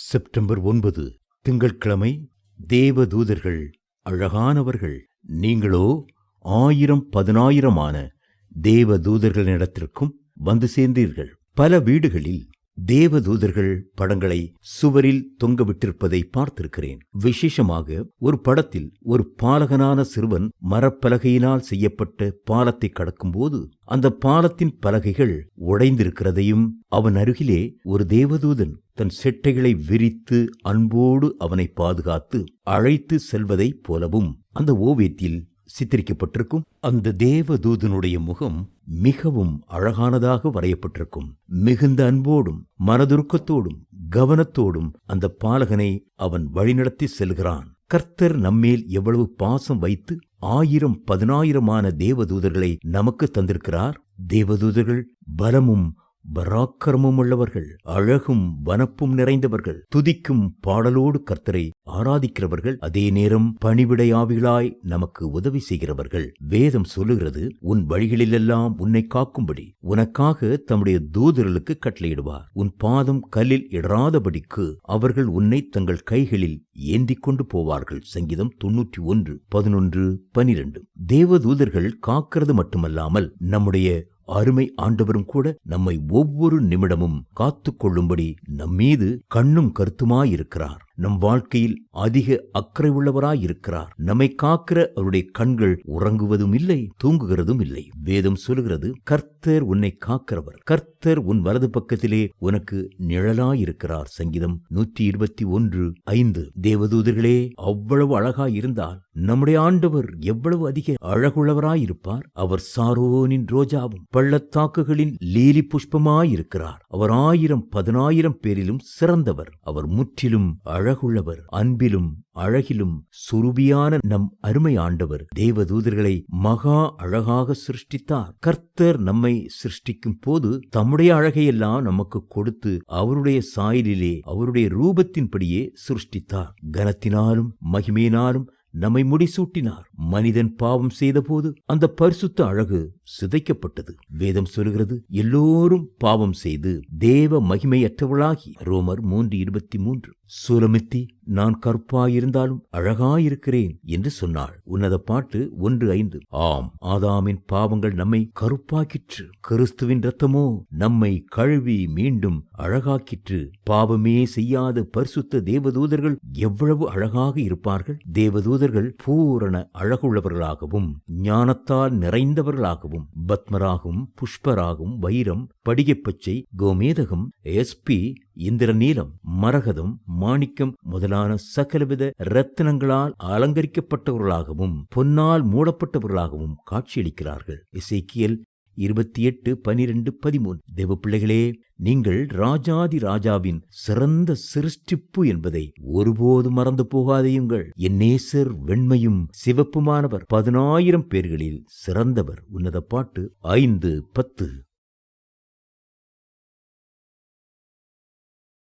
September ஒன்பது திங்கட்கிழமை தேவதூதர்கள் அழகானவர்கள் நீங்களோ ஆயிரம் பதினாயிரமான தேவதூதர்களிடத்திற்கும் வந்து சேர்ந்தீர்கள். பல வீடுகளில் தேவதூதர்கள் படங்களை சுவரில் தொங்கவிட்டிருப்பதை பார்த்திருக்கிறேன். விசேஷமாக ஒரு படத்தில் ஒரு பாலகனான சிறுவன் மரப்பலகையினால் செய்யப்பட்ட பாலத்தை கடக்கும்போது அந்த பாலத்தின் பலகைகள் உடைந்திருக்கிறதையும் அவன் அருகிலே ஒரு தேவதூதன் தன் செட்டைகளை விரித்து அன்போடு அவனை பாதுகாத்து அழைத்து செல்வதைப் போலவும் அந்த ஓவியத்தில் சித்தரிக்கப்பட்டிருக்கும் அந்த தேவதூதனுடைய முகம் மிகவும் அழகானதாக வரையப்பட்டிருக்கும். மிகுந்த அன்போடும் மனதுருக்கத்தோடும் கவனத்தோடும் அந்த பாலகனை அவன் வழிநடத்தி செல்கிறான். கர்த்தர் நம்மேல் எவ்வளவு பாசம் வைத்து ஆயிரம் பதினாயிரமான தேவதூதர்களை நமக்கு தந்திருக்கிறார். தேவதூதர்கள் பலமும் பராக்கிரமும் உள்ளவர்கள் அழகும் வனப்பும் நிறைந்தவர்கள் துதிக்கும் பாடலோடு கர்த்தரை ஆராதிக்கிறவர்கள் அதே நேரம் பணிவிடையாவிகளாய் நமக்கு உதவி செய்கிறவர்கள். வேதம் சொல்லுகிறது உன் வழிகளிலெல்லாம் உன்னை காக்கும்படி. உனக்காக தம்முடைய தூதர்களுக்கு கட்டளையிடுவார். உன் பாதம் கல்லில் இடராதபடிக்கு அவர்கள் உன்னை தங்கள் கைகளில் ஏந்திக் கொண்டு போவார்கள். சங்கீதம் தொன்னூற்றி ஒன்று பதினொன்று பனிரெண்டு தேவதூதர்கள் காக்கிறது மட்டுமல்லாமல் நம்முடைய அருமை ஆண்டவரும் கூட நம்மை ஒவ்வொரு நிமிடமும் காத்து கொள்ளும்படி நம்மீது கண்ணும் கருத்துமாயிருக்கிறார். நம் வாழ்க்கையில் அதிக அக்கறை உள்ளவராயிருக்கிறார் நம்மை காக்கிற அவருடைய கண்கள் உறங்குவதும் இல்லை தூங்குகிறதும் இல்லை வேதம் சொல்லுகிறது கர்த்தர் உன்னை காக்கிறவர். கர்த்தர் உன் வலது பக்கத்திலே உனக்கு நிழலாயிருக்கிறார். சங்கீதம் நூற்றி இருபத்தி ஒன்று ஐந்து. தேவதூதர்களே அவ்வளவு அழகாயிருந்தால் நம்முடைய ஆண்டவர் எவ்வளவு அதிக அழகுள்ளவராயிருப்பார். அவர் சாரோனின் ரோஜாவும் பள்ளத்தாக்குகளின் லீலி புஷ்பமாயிருக்கிறார். அவர் ஆயிரம் பதினாயிரம் பேரிலும் சிறந்தவர். அவர் முற்றிலும் அழகுள்ளவர். அன்பிலும் அழகிலும் சுருபியான நம் அருமை ஆண்டவர் தேவதூதர்களை மகா அழகாக சிருஷ்டித்தார். கர்த்தர் நம்மை சிருஷ்டிக்கும் போது தம்முடைய அழகையெல்லாம் நமக்கு கொடுத்து அவருடைய சாயலிலே அவருடைய ரூபத்தின்படியே சிருஷ்டித்தார். கனத்தினாலும் மகிமையினாலும் நம்மை முடிசூட்டினார். மனிதன் பாவம் செய்தபோது அந்த பரிசுத்த அழகு சிதைக்கப்பட்டது. வேதம் சொல்கிறது எல்லோரும் பாவம் செய்து தேவ மகிமையற்றவளாகி. ரோமர் மூன்று இருபத்தி மூன்று. சூலமித்தி நான் கருப்பாயிருந்தாலும் அழகாயிருக்கிறேன் என்று சொன்னாள். உன்னத பாட்டு ஒன்று ஐந்து. ஆம் ஆதாமின் பாவங்கள் நம்மை கருப்பாக்கிற்று. கிறிஸ்துவின் ரத்தமோ நம்மை கழுவி மீண்டும் அழகாக்கிற்று. பாவமே செய்யாத பரிசுத்த தேவதூதர்கள் எவ்வளவு அழகாக இருப்பார்கள். தேவதூதர்கள் பூரண அழ அழகுள்ளவர்களாகவும் ஞானத்தால் நிறைந்தவர்களாகவும் பத்மராகும் புஷ்பராகும் வைரம் படிகப்பச்சை கோமேதகம் எஸ்பி இந்திரநீலம் மரகதம் மாணிக்கம் முதலான சகலவித ரத்தினங்களால் அலங்கரிக்கப்பட்டவர்களாகவும் பொன்னால் மூடப்பட்டவர்களாகவும் காட்சியளிக்கிறார்கள். இசைக்கியல் இருபத்தி எட்டு பனிரெண்டு பதிமூன்று. தேவ பிள்ளைகளே நீங்கள் ராஜாதி ராஜாவின் சிறந்த சிருஷ்டிப்பு என்பதை ஒருபோது மறந்து போகாதையுங்கள். என் நேசர் வெண்மையும் சிவப்புமானவர். பதினாயிரம் பேர்களில் சிறந்தவர். உன்னத பாட்டு ஐந்து பத்து.